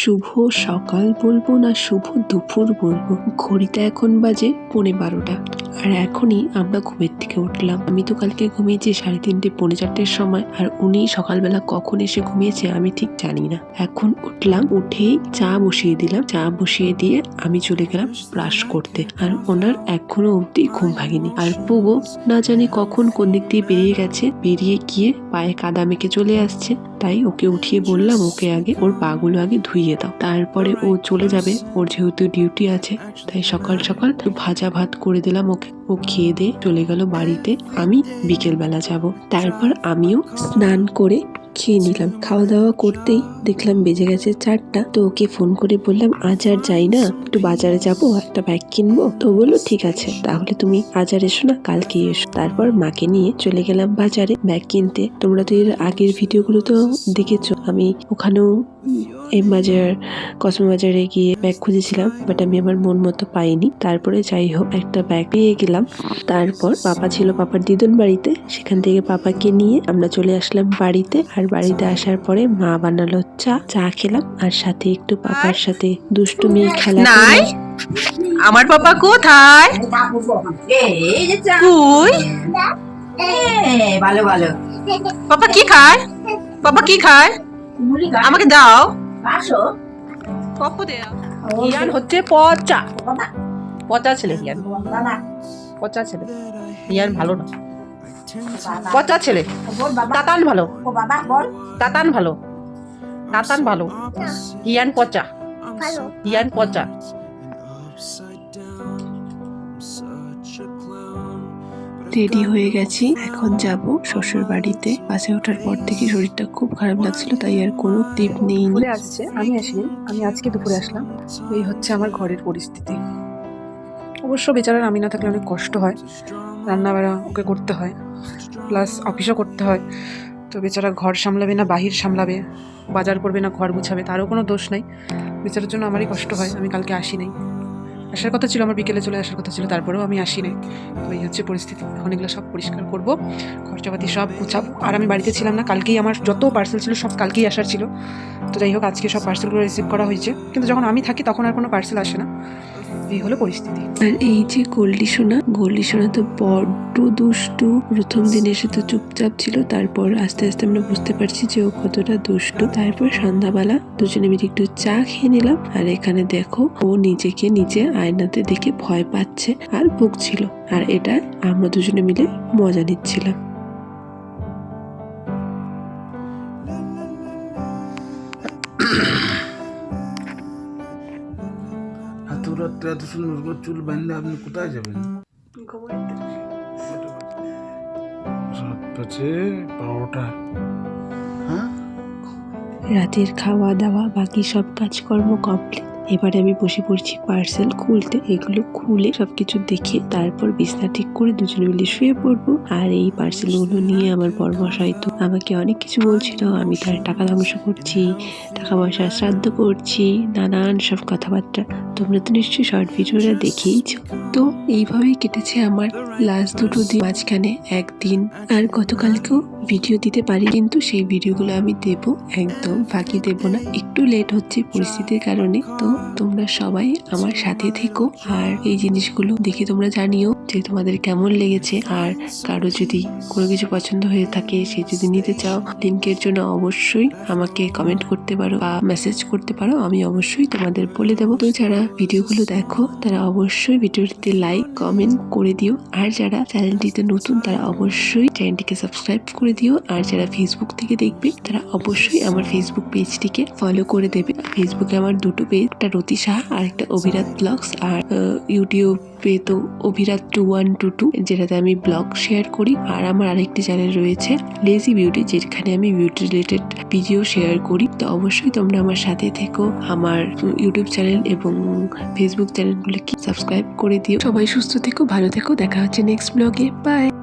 শুভ সকাল বলব না শুভ দুপুর বলব। ঘড়িতে এখন বাজে পৌনে বারোটা। আর এখনই আমরা ঘুমের থেকে উঠলাম। আমি তো কালকে ঘুমিয়েছি সাড়ে তিনটে, পৌনে চারটের সময়। আর উনি সকালবেলা কখন এসে ঘুমিয়েছে আমি ঠিক জানি না। এখন উঠলাম, উঠেই চা বসিয়ে দিলাম। চা বসিয়ে দিয়ে আমি চলে গেলাম ব্রাশ করতে। আর ওনার এখনও অবধি ঘুম ভাগেনি আর পুগো না জানি কখন কোন দিক দিয়ে বেরিয়ে গেছে। বেরিয়ে গিয়ে পায়ে কাদা মেখে চলে আসছে। তাই ওকে উঠিয়ে বললাম, ওকে আগে ওর পাগুলো আগে ধুইয়ে দাও। তারপরে ও চলে যাবে। ওর যেহেতু ডিউটি আছে, তাই সকাল সকাল ভাজা ভাত করে দিলাম ওকে। ও খেয়ে দিয়ে চলে গেল বাড়িতে। আমি বিকেলবেলা যাব। তারপর আমিও স্নান করে খেয়ে নিলাম। খাওয়া দাওয়া করতেই দেখলাম বেজে গেছে চারটা। তো ওকে ফোন করে বললাম, আজ আর যাই না, একটু বাজারে যাব, একটা ব্যাগ কিনবো? তো বলল, ঠিক আছে, তাহলে তুমি আজ আর এসো না কালকে এসো। তারপর মাকে নিয়ে চলে গেলাম বাজারে ব্যাগ কিনতে। তোমরা তো এর আগের ভিডিওগুলো তো দেখেছ। আমি ওখানেও এম বাজার কসমো বাজারে গিয়ে ব্যাগ খুঁজেছিলাম বাট আমি আমার মন মতো পাইনি। তারপরে যাই হোক একটা ব্যাগ পেয়ে গেলাম। তারপর পাপা ছিল পাপার দিদুন বাড়িতে। সেখান থেকে পাপাকে নিয়ে আমরা চলে আসলাম বাড়িতে। আর বাড়িতে আসার পরে মা বানালো চা। চা খেলাম আর সাথে একটু পাপার সাথে দুষ্টুমি খেলা নাই? আমার পাপা কোথায়? চা। ভালো ভালো। বাবা কি খায়? পাপা কি খায়? আমাকে দাও। ইয়ান হচ্ছে পচা। পচা ছেলে ইয়ান বাবা পচা ছেলে। ইয়ান ভালো না। পচা ছেলে। তাতান ভালো। তাতান ভালো। তাতান ভালো। ইয়ান পচা। ইয়ান পচা। রেডি হয়ে গেছি। এখন যাব শ্বশুর বাড়িতে। বাসে ওঠার পর থেকে শরীরটা খুব খারাপ লাগছিল, তাই আর কোনো টিপ নেই আসছে, আমি আসিনি, আমি আজকে দুপুরে আসলাম। এই হচ্ছে আমার ঘরের পরিস্থিতি। অবশ্য বেচারার আমি না থাকলে অনেক কষ্ট হয়। রান্না বাড়া ওকে করতে হয়, প্লাস অফিসও করতে হয়। তো বেচারা ঘর সামলাবে না, বাহির সামলাবে, বাজার করবে না, ঘর গুছাবে, তারও কোনো দোষ নাই। বেচারার জন্য আমারই কষ্ট হয়, আমি কালকে আসি নাই আসার কথা ছিল, আমার বিকেলে চলে আসার কথা ছিল, তারপরেও আমি আসি নাই তো এই হচ্ছে পরিস্থিতি। এখন এগুলো সব পরিষ্কার করব। খরচাপাতি সব গুছাবো। আর আমি বাড়িতে ছিলাম না, কালকেই আমার যত পার্সেল ছিল সব কালকেই আসার ছিল। তো যাই হোক, আজকে সব পার্সেলগুলো রিসিভ করা হয়েছে। কিন্তু যখন আমি থাকি, তখন আর কোনো পার্সেল আসে না। এই হলো পরিস্থিতি আর এই যে গোল্ডি সোনা গোল্ডি সোনা তো বড্ড দুষ্টু প্রথম দিন এসে তো চুপচাপ ছিল তারপর আস্তে আস্তে আমরা বুঝতে পারছি যে ও কতটা দুষ্টু তারপর সন্ধ্যাবেলা দুজনে মিলে একটু চা খেয়ে নিলাম আর এখানে দেখো ও নিজেকে নিজে আয়নাতে দেখে ভয় পাচ্ছে আর ভুগছিল আর এটা আমরা দুজনে মিলে মজা নিচ্ছিলাম এত রাত্রে এত সুন্দর করে চুল বাঁধলে আপনি কোথায় যাবেন? রাত বারোটা হ্যাঁ? রাতের খাওয়া দাওয়া বাকি সব কাজকর্ম কমপ্লিট এবারে আমি বসে পড়ছি পার্সেল খুলতে। এগুলো খুলে সবকিছু দেখে তারপর বিছনা ঠিক করে দুজনে মিলে শুয়ে পড়ব। আর এই পার্সেলগুলো নিয়ে আমার বরমশাই তো। আমাকে অনেক কিছু বলছিল। আমি তার টাকা ধ্বংস করছি, টাকা পয়সা শ্রাদ্ধ করছি, নানান সব কথাবার্তা। তোমরা তো নিশ্চয়ই শর্ট ভিডিওটা দেখেইছো। তো এইভাবেই কেটেছে আমার লাস্ট দুটো দিন। মাঝখানে একদিন আর গতকালকেও ভিডিও দিতে পারি, কিন্তু সেই ভিডিওগুলো আমি দেব, একদম ফাঁকি দেব না। একটু লেট হচ্ছে পরিস্থিতির কারণে। তো তোমরা সবাই আমার সাথে থেকো আর এই জিনিসগুলো দেখে তোমরা জানিও যে তোমাদের কেমন লেগেছে। আর কারও যদি কোনো কিছু পছন্দ হয়ে থাকে, সে যদি নিতে চাও লিঙ্কের জন্য অবশ্যই আমাকে কমেন্ট করতে পারো বা মেসেজ করতে পারো। আমি অবশ্যই তোমাদের বলে দেবো। তো যারা ভিডিওগুলো দেখো, তারা অবশ্যই ভিডিওটিতে লাইক কমেন্ট করে দিও। আর যারা চ্যানেলটিতে নতুন, তারা অবশ্যই চ্যানেলটিকে সাবস্ক্রাইব করে দিও। আর যারা ফেসবুক থেকে দেখবে, তারা অবশ্যই আমার ফেসবুক পেজটিকে ফলো করে দেবে। ফেসবুকে আমার দুটো পেজ রতি সাহা আর একটা অভিরাত ব্লগস আর ইউটিউবে তো অভিরাত টু ওয়ান টু টু যেটাতে আমি ব্লগ শেয়ার করি আর আমার আরেকটি চ্যানেল রয়েছে লেজি বিউটি যেখানে আমি বিউটি রিলেটেড ভিডিও শেয়ার করি। তো অবশ্যই তোমরা আমার সাথে থেকো আমার ইউটিউব চ্যানেল এবং ফেসবুক চ্যানেলগুলোকে সাবস্ক্রাইব করে দিও। সবাই সুস্থ থেকো ভালো থেকো দেখা হচ্ছে নেক্সট ব্লগে বাই